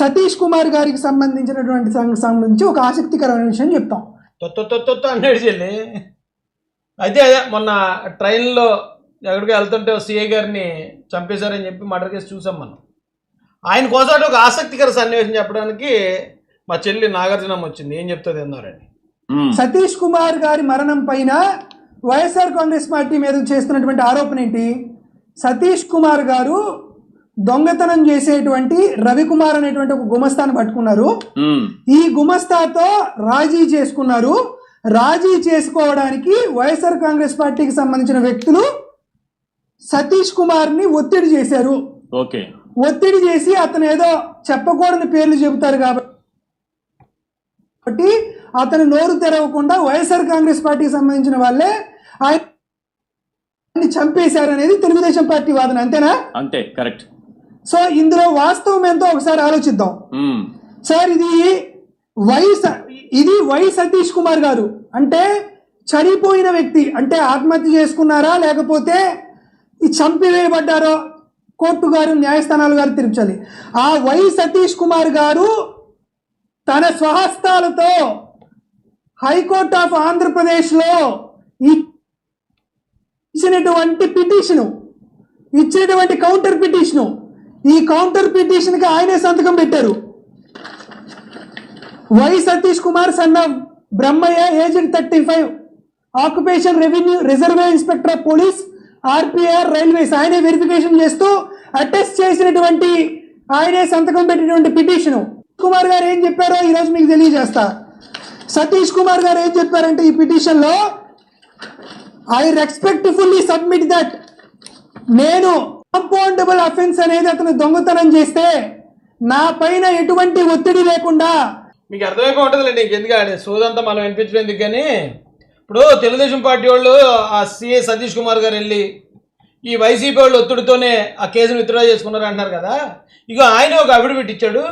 సతీష్ కుమార్ గారికి సంబంధించినటువంటి సంబంధించి ఒక ఆసక్తికరమైన విషయం చెప్తాం. తొత్తు తొత్తు అన్నాడు చెల్లి. అయితే అదే మొన్న ట్రైన్లో ఎక్కడికి వెళ్తుంటే సిఐ గారిని చంపేశారని చెప్పి మర్డర్ కేసు చూసాం మనం. ఆయన కోసం ఒక ఆసక్తికర సన్నివేశం చెప్పడానికి మా చెల్లి నాగార్జునమ్మ వచ్చింది. ఏం చెప్తుంది అన్నారని సతీష్ కుమార్ గారి మరణం పైన వైఎస్ఆర్ కాంగ్రెస్ పార్టీ మీద చేస్తున్నటువంటి ఆరోపణ ఏంటి? సతీష్ కుమార్ గారు దొంగతనం చేసేటువంటి రవికుమార్ అనేటువంటి ఒక గుమస్తాను పట్టుకున్నారు. ఈ గుమస్తాతో రాజీ చేసుకున్నారు. రాజీ చేసుకోవడానికి వైఎస్ఆర్ కాంగ్రెస్ పార్టీకి సంబంధించిన వ్యక్తులు సతీష్ కుమార్ని ఒత్తిడి చేశారు. ఓకే. ఒత్తిడి చేసి అతను ఏదో చెప్పకూడని పేర్లు చెబుతారు కాబట్టి అతను నోరు తెరవకుండా వైఎస్ఆర్ కాంగ్రెస్ పార్టీకి సంబంధించిన వాళ్ళే ఆయన్ని చంపేశారు అనేది తెలుగుదేశం పార్టీ వాదన అంతేనా? అంతే కరెక్ట్. సో ఇందులో వాస్తవం ఎంతో ఒకసారి ఆలోచిద్దాం. సార్ ఇది వై ఇది వై సతీష్ కుమార్ గారు. అంటే చనిపోయిన వ్యక్తి అంటే ఆత్మహత్య చేసుకున్నారా లేకపోతే ఈ చంపివేయబడ్డారో కోర్టు గారు న్యాయస్థానాలు గారు తీర్చాలి ఆ వై సతీష్ కుమార్ గారు తన స్వహస్తాలతో హైకోర్ట్ ఆఫ్ ఆంధ్రప్రదేశ్లో ఇచ్చినటువంటి పిటిషను ఇచ్చినటువంటి కౌంటర్ పిటిషను ఈ కౌంటర్ పిటిషన్కి ఆయనే సంతకం పెట్టారు. Y Satish Kumar son of Brahmaiah agent thirty five occupation revenue reserve inspector of police RPR railways ఆయనే వెరిఫికేషన్ చేస్తూ అటెస్ట్ చేసినటువంటి ఆయనే సంతకం పెట్టినటువంటి పిటిషన్ కుమార్ గారు ఏం చెప్పారో ఈరోజు మీకు తెలియజేస్తా. సతీష్ కుమార్ గారు ఏం చెప్పారంటే ఈ పిటిషన్లో ఐ రెస్పెక్ట్ఫుల్లీ సబ్మిట్ దట్ నేను కాంపౌండబుల్ అఫెన్స్ అనేది అతను దొంగతనం చేస్తే నా పైన ఎటువంటి ఒత్తిడి లేకుండా మీకు అర్థమైపో ఉంటుందిలేండి ఇంకెందుకు సోదంతా మనం వినిపించలేదు కానీ? ఇప్పుడు తెలుగుదేశం పార్టీ వాళ్ళు ఆ సీఏ సతీష్ కుమార్ గారు వెళ్ళి ఈ వైసీపీ వాళ్ళు ఒత్తిడితోనే ఆ కేసును విత్డ్రా చేసుకున్నారు అంటున్నారు కదా? ఇక ఆయన ఒక అఫిడవిట్ ఇచ్చాడు.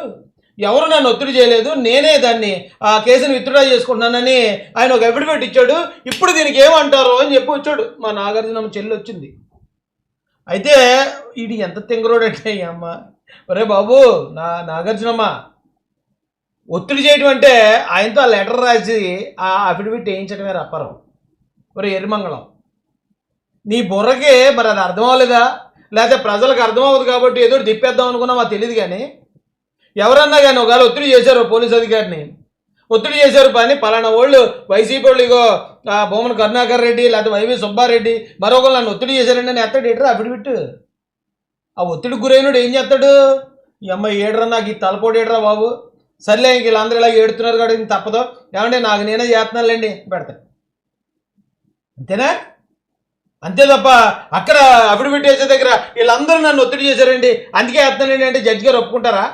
ఎవరు నన్ను ఒత్తిడి చేయలేదు నేనే దాన్ని ఆ కేసును విత్డ్రా చేసుకుంటున్నానని ఆయన ఒక అఫిడవిట్ ఇచ్చాడు. ఇప్పుడు దీనికి ఏమంటారు అని చెప్పి వచ్చాడు. మా నాగార్జున చెల్లి వచ్చింది. అయితే ఇది ఎంత తింగరోడంటే అమ్మ. ఒరే బాబు నా నాగార్జునమ్మ ఒత్తిడి చేయడం అంటే ఆయనతో ఆ లెటర్ రాసి ఆ అఫిడవిట్ వేయించడమే రప్పరం. ఒరే ఎరిమంగళం నీ బుర్రకి మరి అది అర్థం అవ్వలేదా లేకపోతే ప్రజలకు అర్థం అవ్వదు కాబట్టి ఏదో తిప్పేద్దాం అనుకున్నా మాకు తెలియదు కానీ ఎవరన్నా కానీ ఒకవేళ ఒత్తిడి చేశారు పోలీస్ అధికారిని ఒత్తిడి చేశారు పని పలానా వాళ్ళు వైసీపీ వాళ్ళు ఇగో భూమన కరుణాకర్ రెడ్డి లేకపోతే వైవి సుబ్బారెడ్డి మరొకరు నన్ను ఒత్తిడి చేశారండి నేను ఎత్తాడు ఏటరా అఫిడవిట్? ఆ ఒత్తిడికి గురైనడు ఏం చేస్తాడు? ఈ అమ్మాయి ఏడరా నాకు ఈ తలపోటు ఏడరా బాబు? సర్లే ఇంక వీళ్ళందరూ ఇలా ఏడుతున్నారు కాబట్టి తప్పదు. ఏమంటే నాకు నేనే చేస్తున్నానులేండి పెడతా. అంతేనా? అంతే తప్ప అక్కడ అఫిడవిట్ వేసే దగ్గర వీళ్ళందరూ నన్ను ఒత్తిడి చేశారండి. అందుకే వేస్తున్నానండి అంటే జడ్జి గారు ఒప్పుకుంటారా?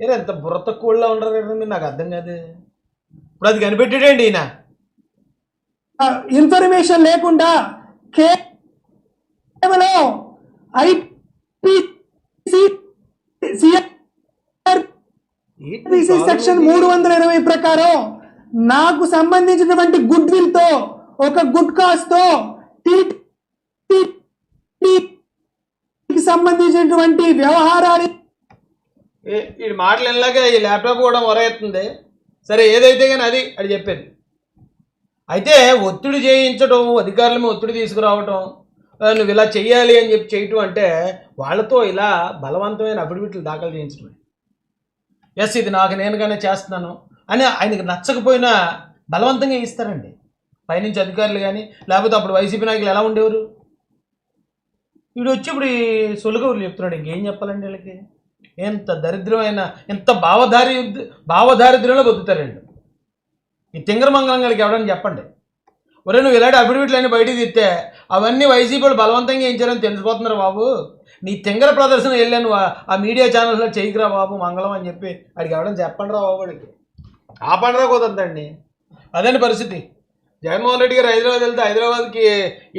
ఏదో ఎంత బుర్ర తక్కువలో ఉండరు నాకు అర్థం కాదు. ఇప్పుడు అది కనిపెట్టాడండి ఈయన? ఇన్ఫర్మేషన్ లేకుండా కేవలం ఐపీసీ సెక్షన్ మూడు వందల ఇరవై ప్రకారం నాకు సంబంధించినటువంటి గుడ్ విల్తో ఒక గుడ్ కాజ్తో సంబంధించినటువంటి వ్యవహారాలు ఈ మాటలు ఇలాగే ఈ ల్యాప్టాప్ కూడా మొరగెత్తుంది. సరే ఏదైతే కానీ అది అది చెప్పేది. అయితే ఒత్తిడి చేయించడం అధికారుల మీద ఒత్తిడి తీసుకురావటం నువ్వు ఇలా చేయాలి అని చెప్పి చేయటం అంటే వాళ్ళతో ఇలా బలవంతమైన అఫిడవిట్లు దాఖలు చేయించడమే. ఎస్ ఇది నాకు నేనుగానే చేస్తున్నాను అని ఆయనకి నచ్చకపోయినా బలవంతంగా ఇస్తారండి. పైనుంచి అధికారులు కానీ లేకపోతే అప్పుడు వైసీపీ నాయకులు ఎలా ఉండేవారు? వీడు వచ్చి ఇప్పుడు ఈ సొలుగవులు చెప్తున్నాడు ఇంకేం చెప్పాలండి వీళ్ళకి? ఎంత దరిద్రమైన ఎంత భావధారి భావదారిద్ర్యంలో బతుకుతారండి. ఈ తింగరమంగళంగాడికి ఎవడని చెప్పండి. ఒరే నువ్వు ఇలాంటి అన్ని బయటికి తీస్తే అవన్నీ వైసీపీ వాళ్ళు బలవంతంగా ఇచ్చారని తెలిసిపోతున్నారు బాబు. నీ తింగర ప్రదర్శన వెళ్ళాను ఆ మీడియా ఛానల్స్లో చేయకురా బాబు మంగళం అని చెప్పి అడిగి ఎవడని చెప్పండి రా బాబు వాడికి. ఆపండిరా కుదరదండి అదండి పరిస్థితి. జగన్మోహన్ రెడ్డి గారు హైదరాబాద్ వెళ్తే హైదరాబాద్కి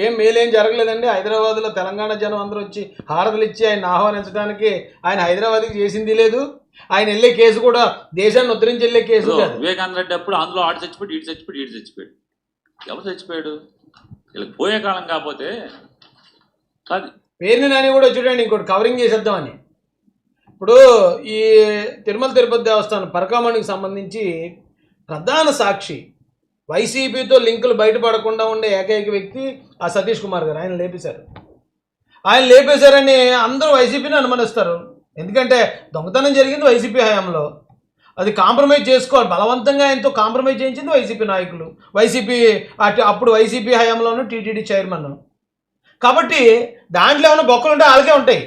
ఏం మేలేం జరగలేదండి. హైదరాబాద్లో తెలంగాణ జనం అందరూ వచ్చి హారతలు ఇచ్చి ఆయన ఆహ్వానించడానికి ఆయన హైదరాబాద్కి చేసింది లేదు. ఆయన వెళ్ళే కేసు కూడా దేశాన్ని ఉద్ధరించి వెళ్ళే కేసు కాదు. వివేకానంద రెడ్డి అప్పుడు అందులో ఆడు చచ్చిపోయాడు ఇటు చచ్చిపోయాడు ఇటు చచ్చిపోయాడు. ఎవరు చచ్చిపోయాడు? వీళ్ళకి పోయే కాలం కాకపోతే అది పేరుని నాని కూడా వచ్చాడండి ఇంకోటి కవరింగ్ చేసేద్దామని. ఇప్పుడు ఈ తిరుమల తిరుపతి దేవస్థానం పరకామణికి సంబంధించి ప్రధాన సాక్షి వైసీపీతో లింకులు బయటపడకుండా ఉండే ఏకైక వ్యక్తి ఆ సతీష్ కుమార్ గారు. ఆయన లేపేశారు. ఆయన లేపేశారని అందరూ వైసీపీని అనుమానిస్తారు. ఎందుకంటే దొంగతనం జరిగింది వైసీపీ హయాంలో. అది కాంప్రమైజ్ చేసుకోవాలి. బలవంతంగా ఆయనతో కాంప్రమైజ్ చేయించింది వైసీపీ నాయకులు. వైసీపీ అటు అప్పుడు వైసీపీ హయాంలోనూ టీటీడీ చైర్మన్ కాబట్టి దాంట్లో ఏమైనా బొక్కలు ఉంటే వాళ్ళకే ఉంటాయి.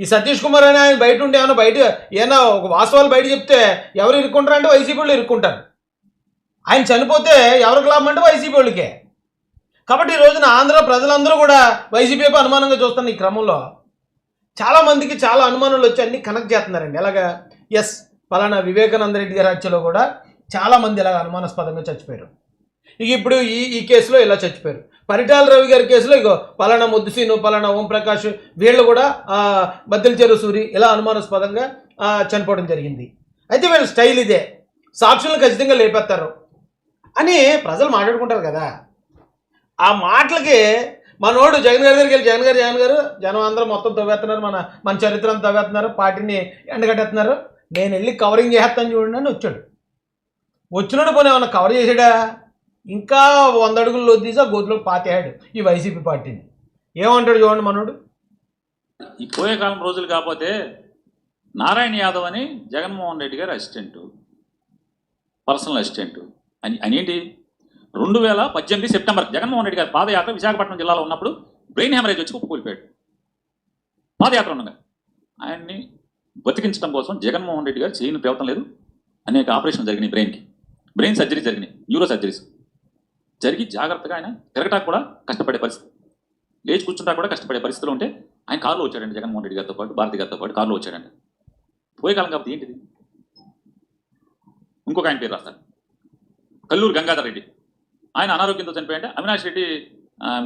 ఈ సతీష్ కుమార్ అని ఆయన బయట ఉంటే ఏమైనా బయట ఏమైనా ఒక వాస్తవాలు బయట చెప్తే ఎవరు ఇరుక్కుంటారు అంటే వైసీపీ వాళ్ళు ఇరుక్కుంటారు. ఆయన చనిపోతే ఎవరికి లాభం అంటే వైసీపీ వాళ్ళకే. కాబట్టి ఈ రోజున ఆంధ్ర ప్రజలందరూ కూడా వైసీపీ అనుమానంగా చూస్తున్న ఈ క్రమంలో చాలా మందికి చాలా అనుమానాలు వచ్చి అన్ని కనెక్ట్ చేస్తున్నారండి. ఎలాగా? ఎస్ పలానా వివేకానంద రెడ్డి గారి హత్యలో కూడా చాలా మంది ఇలాగ అనుమానాస్పదంగా చచ్చిపోయారు. ఇక ఇప్పుడు ఈ ఈ కేసులో ఇలా చచ్చిపోయారు. పరిటాల రవి గారి కేసులో ఇగో పలానా ముద్దుసీను పలానా ఓంప్రకాష్ వీళ్ళు కూడా ఆ, బద్దెల సూరి ఇలా అనుమానాస్పదంగా చనిపోవడం జరిగింది. అయితే వీళ్ళ స్టైల్ ఇదే. సాక్షులను ఖచ్చితంగా లేపేస్తారు. అని ప్రజలు మాట్లాడుకుంటారు కదా. ఆ మాటలకి మనోడు జగన్ గారి దగ్గరికి వెళ్ళి జగన్ గారు జగన్ గారు జనం అందరూ మొత్తం తవ్వేస్తున్నారు మన మన చరిత్రను తవ్వేస్తున్నారు పార్టీని ఎండగట్టేస్తున్నారు. నేను వెళ్ళి కవరింగ్ చేస్తాను చూడండి అని వచ్చాడు. వచ్చినాడు పోనీ ఏమన్నా కవర్ చేసాడా? ఇంకా వంద అడుగుల్లో తీసి ఆ గోతులో పాతేయాడు ఈ వైసీపీ పార్టీని. ఏమంటాడు చూడండి మనోడు? ఈ పోయే కాలం రోజులు కాకపోతే నారాయణ యాదవ్ అని జగన్మోహన్ రెడ్డి గారి అసిస్టెంటు పర్సనల్ అసిస్టెంటు అని అనేంటి రెండు వేల పద్దెనిమిది సెప్టెంబర్ జగన్మోహన్ రెడ్డి గారి పాదయాత్ర విశాఖపట్నం జిల్లాలో ఉన్నప్పుడు బ్రెయిన్ హ్యామరేజ్ వచ్చి కుప్పకూలిపోయాడు పాదయాత్ర ఉండగా ఆయన్ని బతికించడం కోసం జగన్మోహన్ రెడ్డి గారు చేయని తేవటం లేదు. అనేక ఆపరేషన్ జరిగినాయి బ్రెయిన్కి. బ్రెయిన్ సర్జరీ జరిగినాయి. Neuro surgeries. జరిగి జాగ్రత్తగా ఆయన తిరగటానికి కూడా కష్టపడే పరిస్థితి. లేచి కూర్చుంటా కూడా కష్టపడే పరిస్థితిలో ఉంటే ఆయన కారులో వచ్చాడండి జగన్మోహన్ రెడ్డి గారితో పాటు భారతి గారితో పాటు కారులో వచ్చాడండి. పోయే కాలం కాబట్టి ఏంటిది? ఇంకొక ఆయన పేరు రాస్తాడు. కల్లూరు గంగాధర్ రెడ్డి. ఆయన అనారోగ్యంతో చనిపోయాడంటే అవినాష్ రెడ్డి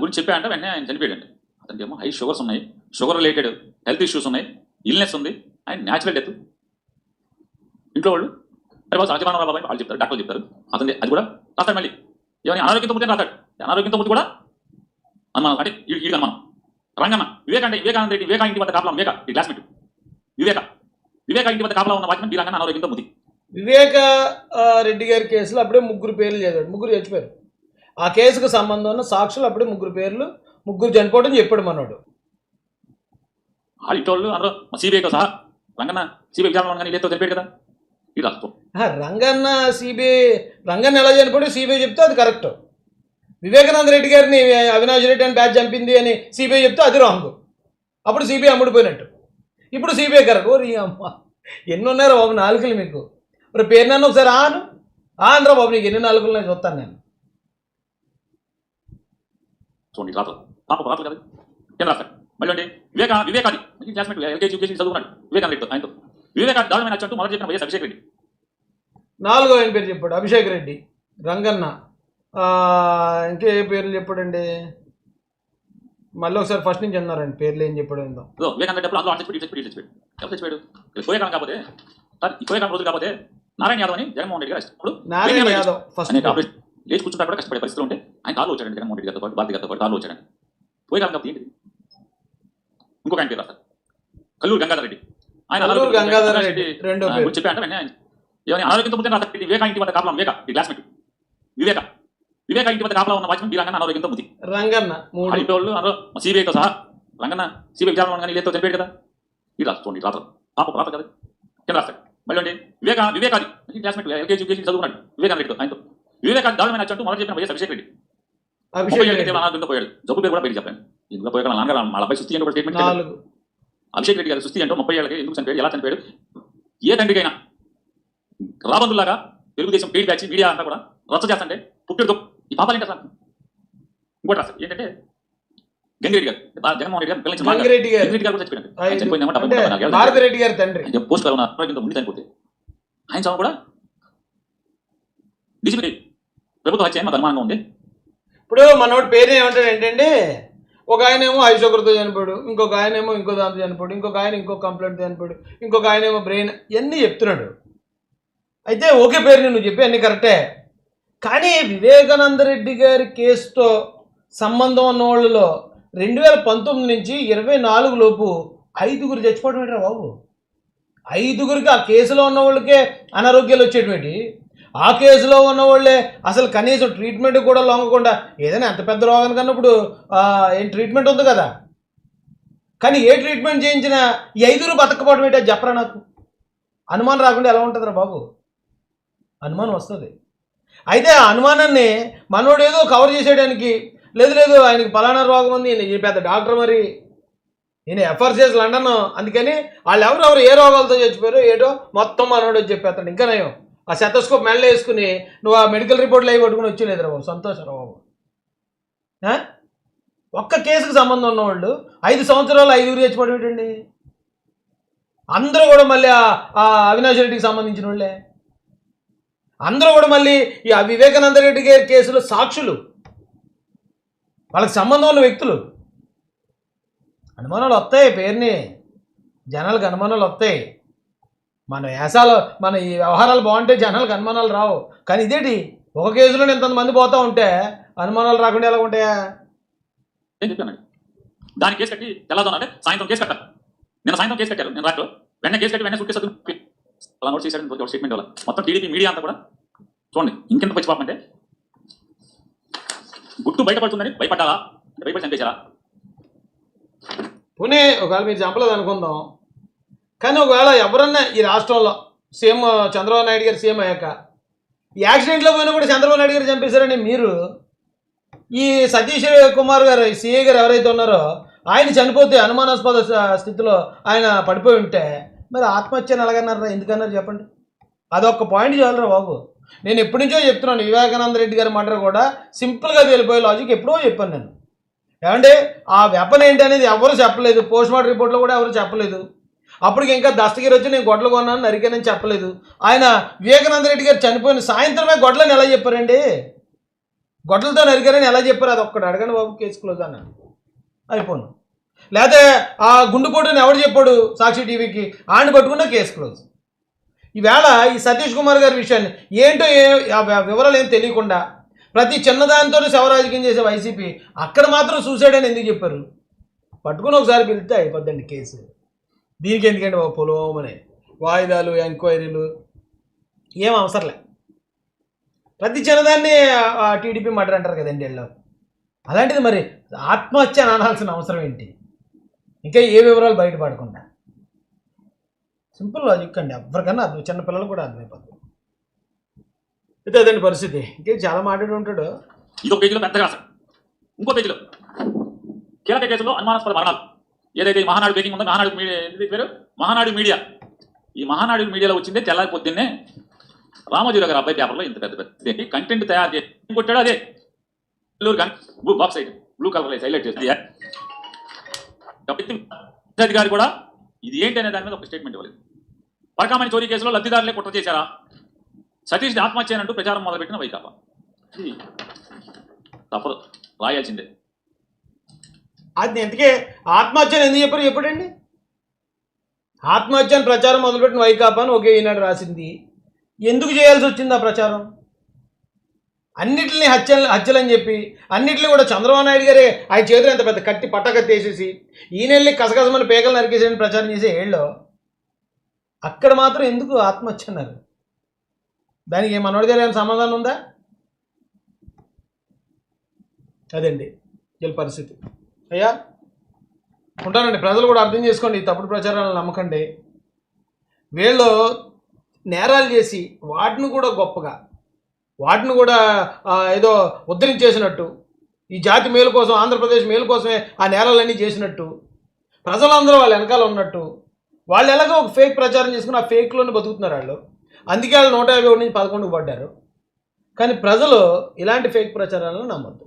గురించి చెప్పాయంటే వెంటనే ఆయన చనిపోయాడు అతనికి ఏమో హై షుగర్స్ ఉన్నాయి షుగర్ రిలేటెడ్ హెల్త్ ఇష్యూస్ ఉన్నాయి ఇల్నెస్ ఉంది ఆయన న్యాచురల్ డెత్ ఇంట్లో వాళ్ళు అరే బాబు సహజమాన బాబాయ్ వాళ్ళు చెప్తారు డాక్టర్లు చెప్తారు. అతని అది కూడా రాస్తాడు మళ్ళీ. ఏమైనా అనారోగ్యంతో ముందు రాస్తాడు. అనారోగ్యంతో ముందు కూడా అనుమానం అంటే ఈ ఈ అనుమానం. రంగన్న వివేక అంటే వివేకానంద రెడ్డి వివేక ఇంటి వద్ద కాపలా వివేక ఈ క్లాస్మేట్ వివేక. వివేక ఇంటి వద్ద కాపలా ఉన్న వాచ్మెన్ ఈ రంగన్న అనారోగ్యంతో ముది వివేక రెడ్డి గారి కేసులో అప్పుడే ముగ్గురు పేర్లు చేశాడు. ముగ్గురు చచ్చిపోయారు. ఆ కేసుకు సంబంధం ఉన్న సాక్షులు అప్పుడే ముగ్గురు పేర్లు ముగ్గురు చనిపోవడం చెప్పాడు మనోడు. ఆ ఇటోళ్ళు అందరూ సిబిఐతో సహా రంగన్న సిబిఐ విచారణ కానీ కదా ఇది రంగన్న సిబిఐ రంగన్న ఎలా చనిపోయాడు సిబిఐ చెప్తే అది కరెక్ట్. వివేకానంద రెడ్డి గారిని అవినాష్ రెడ్డి అని బ్యాచ్ చంపింది అని సిబిఐ చెప్తే అది రాంగ్. అప్పుడు సిబిఐ అమ్ముడిపోయినట్టు. ఇప్పుడు సిబిఐ కరెక్ట్. ఓ రీ అమ్మ ఎన్ని ఉన్నారో బాబు నాలుగులు మీకు? మరి పేరు నన్ను ఒకసారి ఆను. ఆంధ్రా బాబు నీకు ఎన్ని నాలుగులు నేను చూస్తాను నేను. చూడండి రాత్రి పాప రాత్రి కదా ఏం రాస్తాడు మళ్ళీ అండి వివేక వివేకాది. మంచి క్లాస్మేట్ ఎల్కేజీ యూకేజీ చదువుకున్నాడు. వివేకానంద రెడ్డితో ఆయనతో వివేకా దారుణమైన వచ్చి మొదటి చెప్పిన వైఎస్ అభిషేక్ రెడ్డి. నాలుగో ఆయన పేరు చెప్పాడు అభిషేక్ రెడ్డి. రంగన్న ఇంకే పేర్లు చెప్పాడండి? మళ్ళీ ఒకసారి ఫస్ట్ నుంచి అన్నారండి పేర్లు ఏం చెప్పాడు ఏందో. వివేకానంద రెడ్డి అప్పుడు అందులో చచ్చిపోయి చచ్చిపోయి చచ్చిపోయాడు ఎవరు చచ్చిపోయాడు ఇక్కడ పోయే కాలం కాకపోతే సార్ ఈ పోయే కాలం రోజు కాకపోతే నారాయణ యాదవ్ అని జగన్మోహన్ రెడ్డి గారు నారాయణ యాదవ్ ఫస్ట్ లేచి కూర్చుంటా కూడా కష్టపడే పరిస్థితులు ఉంటే ఆయన కారులో వచ్చాడండి జగన్మోహన్ రెడ్డి గారితో పాటు భారతి గారితో పాటు కారులో వచ్చాడండి. పోయే కాలం కాబట్టి ఏంటిది? ఇంకొక ఆయన పేరు రాస్తారు కల్లూరు గంగాధర్ రెడ్డి. ఆయన గంగాధర్ రెడ్డి, చెప్పా అంటే ఏమని అనారోగ్యంతో పుట్టిన రాస్తారు వివేక ఇంటి వద్ద కాపలా వివేక ఈ క్లాస్మేట్. వివేక. వివేక ఇంటి వద్ద కాపలా ఉన్న వాచ్మెన్ బీరంగన్న అనారోగ్యంతో ముది రంగన్న వాళ్ళు అందరూ సిబిఐతో సహా రంగన్న సిబిఐ విచారణ కానీ లేదో తెలిపాడు కదా. ఇది రాసుకోండి రాత్ర పాప రాత్ర కదా. కింద రాస్తాడు. మళ్ళీ అండి వివేక వివేకాది. క్లాస్మేట్ ఎల్కేజీ యూకేజీ చదువుకున్నాడు వివేకానంద రెడ్డితో ఆయనతో. వివేకాది దారుణమైన వచ్చి మొదటి చెప్పిన వైఎస్ అభిషేక్ రెడ్డి. పోయాడు జబ్బు పేరు కూడా బయట చెప్పాను ఇందులో పోయాక నాన్నగారు వాళ్ళ అబ్బాయి సుస్థి అంటే స్టేట్మెంట్ అభిషేక్ రెడ్డి గారు సుస్థి అంటే ముప్పై ఏళ్ళకి ఎందుకు చనిపోయాడు ఎలా చనిపోయాడు? ఏ తండ్రికైనా రాబందులాగా తెలుగుదేశం పేడి బ్యాచ్ మీడియా అంతా కూడా రచ్చ చేస్తుంటే పుట్టిడు ఈ పాపాలు ఏంటి అసలు? ఇంకోటి రాస్తారు ఏంటంటే గంగిరెడ్డి గారు జగన్మోహన్ రెడ్డి గారు గంగిరెడ్డి గంగిరెడ్డి కూడా రెడ్డి తండ్రి. పోస్ట్ కరోనా ఆరోగ్యంతో ముందు చనిపోతే ఆయన చావు కూడా? డిజిపి ప్రభుత్వ హత్య మాకు అనుమానంగా ఉంది ఇప్పుడు మనోడి పేరు ఏమంటాడు ఏంటంటే ఒక ఆయన ఏమో హై చనిపోయాడు ఇంకొక ఆయన ఏమో ఇంకో దాంతో చనిపోయాడు ఇంకొక ఆయన ఇంకో కంప్లైంట్ చనిపోయాడు ఇంకొక ఆయన ఏమో బ్రెయిన్ ఇవన్నీ చెప్తున్నాడు. అయితే ఓకే పేరు నువ్వు చెప్పి అన్ని కరెక్టే. కానీ వివేకానంద రెడ్డి గారి కేసుతో సంబంధం ఉన్న వాళ్ళలో రెండు వేల పంతొమ్మిది నుంచి ఇరవై నాలుగు లోపు ఐదుగురు చచ్చిపోవడం ఏంట్రా బాబు? ఐదుగురికి ఆ కేసులో ఉన్న వాళ్ళకే అనారోగ్యాలు వచ్చేటువంటి? ఆ కేసులో ఉన్న వాళ్ళే అసలు కనీసం ట్రీట్మెంట్ కూడా లొంగకుండా ఏదైనా ఎంత పెద్ద రోగానికి అన్నప్పుడు ఏం ట్రీట్మెంట్ ఉంది కదా? కానీ ఏ ట్రీట్మెంట్ చేయించినా ఐదుగురు బతకపోవడం ఏంటో? చెప్పరా నాకు? అనుమానం రాకుండా ఎలా ఉంటుందిరా బాబు? అనుమానం వస్తుంది. అయితే ఆ అనుమానాన్ని మనోడు ఏదో కవర్ చేసేయడానికి లేదు లేదు ఆయనకి పలానా రోగం ఉంది ఈయన పెద్ద డాక్టర్ మరి. ఈయన ఎఫ్ఆర్సిఎస్ లండన్ అందుకని వాళ్ళు ఎవరెవరు ఏ రోగాలతో చచ్చిపోయారు ఏటో మొత్తం మనోడు చెప్పేస్తాడు. ఇంకా నయం. ఆ సెటోస్కోప్ మెడలో వేసుకుని నువ్వు ఆ మెడికల్ రిపోర్ట్లు అవి పట్టుకుని వచ్చేలేదురా బాబు సంతోషరా బాబు. ఒక్క కేసుకు సంబంధం ఉన్నవాళ్ళు ఐదు సంవత్సరాలు ఐదుగురు చచ్చిపోవడం ఏంటండి అందరూ కూడా మళ్ళీ ఆ- ఆ అవినాష్ రెడ్డికి సంబంధించిన వాళ్ళే. అందరూ కూడా మళ్ళీ ఈ ఆ వివేకానంద రెడ్డి గారి కేసులో సాక్షులు. వాళ్ళకి సంబంధం ఉన్న వ్యక్తులు. అనుమానాలు వస్తాయి పేరుని. జనాలకు అనుమానాలు వస్తాయి. మన వేసాలు మన ఈ వ్యవహారాలు బాగుంటే జనాలకు అనుమానాలు రావు. కానీ ఇదేంటి? ఒక కేసులో ఇంతమంది పోతా ఉంటే అనుమానాలు రాకుండా ఎలా ఉంటాయా? చెప్పాను దాని కేసు కట్టి తెల్లదాం అంటే సాయంత్రం కేసు కట్టాలి. నిన్న సాయంత్రం కేసు కట్టారు. నేను రాట్లో వెంటనే కేసు కట్టి వెంటనే సూట్ కేసు అలా నోట్ చేశాడు ఒక స్టేట్మెంట్ వల్ల మొత్తం టీడీపీ మీడియా అంతా కూడా చూడండి ఇంకెంత పచ్చి పాపం అంటే గుట్టు బయటపడుతుందని భయపడ్డారా భయపడి చంపేశారా? పోనీ ఒకవేళ మీరు చంపలేదు అనుకుందాం. కానీ ఒకవేళ ఎవరన్నా ఈ రాష్ట్రంలో సీఎం చంద్రబాబు నాయుడు గారు సీఎం అయ్యాక ఈ యాక్సిడెంట్లో పోయినా కూడా చంద్రబాబు నాయుడు గారు చంపేశారని మీరు ఈ సతీష్ కుమార్ గారు సీఏ గారు ఎవరైతే ఉన్నారో ఆయన చనిపోతే అనుమానాస్పద స్థితిలో ఆయన పడిపోయి ఉంటే మరి ఆత్మహత్యను ఎలాగన్నారా? ఎందుకన్నారు చెప్పండి. అదొక పాయింట్ చాలరా బాబు. నేను ఎప్పటి నుంచో చెప్తున్నాను వివేకానంద రెడ్డి గారి మాట కూడా సింపుల్గా వెళ్ళిపోయే లాజిక్ ఎప్పుడో చెప్పాను నేను. ఏమంటే ఆ వెపన్ ఏంటి అనేది ఎవరు చెప్పలేదు పోస్ట్ మార్టం రిపోర్ట్లో కూడా ఎవరు చెప్పలేదు. అప్పటికి ఇంకా దస్తగిరి వచ్చి నేను గొడ్లు కొన్నాను నరికానని చెప్పలేదు. ఆయన వివేకానంద రెడ్డి గారు చనిపోయిన సాయంత్రమే గొడ్లని ఎలా చెప్పారండి? గొడ్లతో నరికారని ఎలా చెప్పారు? అది ఒక్కడు అడగండి బాబు కేసు క్లోజ్ అన్నాను అయిపోను. లేకపోతే ఆ గుండుపోటుని ఎవడు చెప్పాడు సాక్షి టీవీకి? ఆయన పట్టుకున్న కేసు క్లోజ్. ఈవేళ ఈ సతీష్ కుమార్ గారి విషయాన్ని ఏంటో ఏ వివరాలు ఏం తెలియకుండా ప్రతి చిన్నదానితో శవరాజకీయం చేసే వైసీపీ అక్కడ మాత్రం సూసైడ్ అని ఎందుకు చెప్పారు? పట్టుకుని ఒకసారి పిలిస్తే అయిపోద్దండి కేసు. దీనికి ఎందుకంటే ఓ పొలమని వాయిదాలు ఎంక్వైరీలు ఏం అవసరంలే. ప్రతి చిన్నదాన్ని టీడీపీ మర్డర్ అంటారు కదండి వీళ్ళు అలాంటిది మరి ఆత్మహత్య అనాల్సిన అవసరం ఏంటి? ఇంకా ఏ వివరాలు బయటపడకుండా సింపుల్ లాజిక్ అండి. ఎవరికన్నా అర్థం చిన్న పిల్లలు కూడా అర్థమైపోతుంది అయితే అదండి పరిస్థితి. ఇంకే చాలా మాట్లాడి ఉంటాడు. ఇదో పేజీలో పెద్దగా ఇంకో పేజీలో కీలక కేసులో అనుమానాస్పద మరణాలు. ఏదైతే మహానాడు బ్రేకింగ్ ఉందో మహానాడు మీడియా పేరు? మహానాడు మీడియా. ఈ మహానాడు మీడియాలో వచ్చిందే తెల్లారి పొద్దున్నే రామజీరావు గారు అబ్బాయి పేపర్లో ఇంత పెద్ద పెద్ద కంటెంట్ తయారు చేసి కొట్టాడు అదే. Nellore blue box side blue colour highlight చేస్తుంది గారు కూడా ఇది ఏంటి అనే దాని మీద ఒక స్టేట్మెంట్ ఇవ్వలేదు. పరకామణి చోరీ కేసులో లబ్ధిదారులే కుట్ర చేశారా? సతీష్ ఆత్మహత్య అంటూ ప్రచారం మొదలుపెట్టిన వైకాపా. తప్పదు. రాయాల్సిందే. అది ఎందుకే ఆత్మహత్యను ఎందుకు చెప్పారు? చెప్పడండి ఆత్మహత్యను ప్రచారం మొదలుపెట్టిన వైకాపా అని ఒకే ఈనాడు రాసింది. ఎందుకు చేయాల్సి వచ్చింది ఆ ప్రచారం? అన్నిటిని హత్యలు హత్యలని చెప్పి అన్నిటిని కూడా చంద్రబాబు నాయుడు గారే ఆయన చేతులు ఎంత పెద్ద కట్టి పట్టకత్తి వేసేసి ఈయనెళ్ళి కసకసమని పేకలు నరికేసేయని ప్రచారం చేసే ఏళ్ళు అక్కడ మాత్రం ఎందుకు ఆత్మహత్య అన్నారు? దానికి మనోడి దగ్గర ఏమైనా సమాధానం ఉందా? అదండి వీళ్ళ పరిస్థితి. అయ్యా ఉంటానండి. ప్రజలు కూడా అర్థం చేసుకోండి తప్పుడు ప్రచారాలను నమ్మకండి. వీళ్ళు నేరాలు చేసి వాటిని కూడా గొప్పగా వాటిని కూడా ఏదో ఉద్ధరించేసినట్టు ఈ జాతి మేలు కోసం ఆంధ్రప్రదేశ్ మేలు కోసమే ఆ నేరాలన్నీ చేసినట్టు ప్రజలందరూ వాళ్ళ వెనకాల ఉన్నట్టు వాళ్ళు ఎలాగో ఒక ఫేక్ ప్రచారం చేసుకుని ఆ ఫేక్లోనే బతుకుతున్నారు వాళ్ళు. అందుకే వాళ్ళు నూట యాభై ఒకటి నుంచి పదకొండుకు పడ్డారు. కానీ ప్రజలు ఇలాంటి ఫేక్ ప్రచారాలను నమ్మద్దు.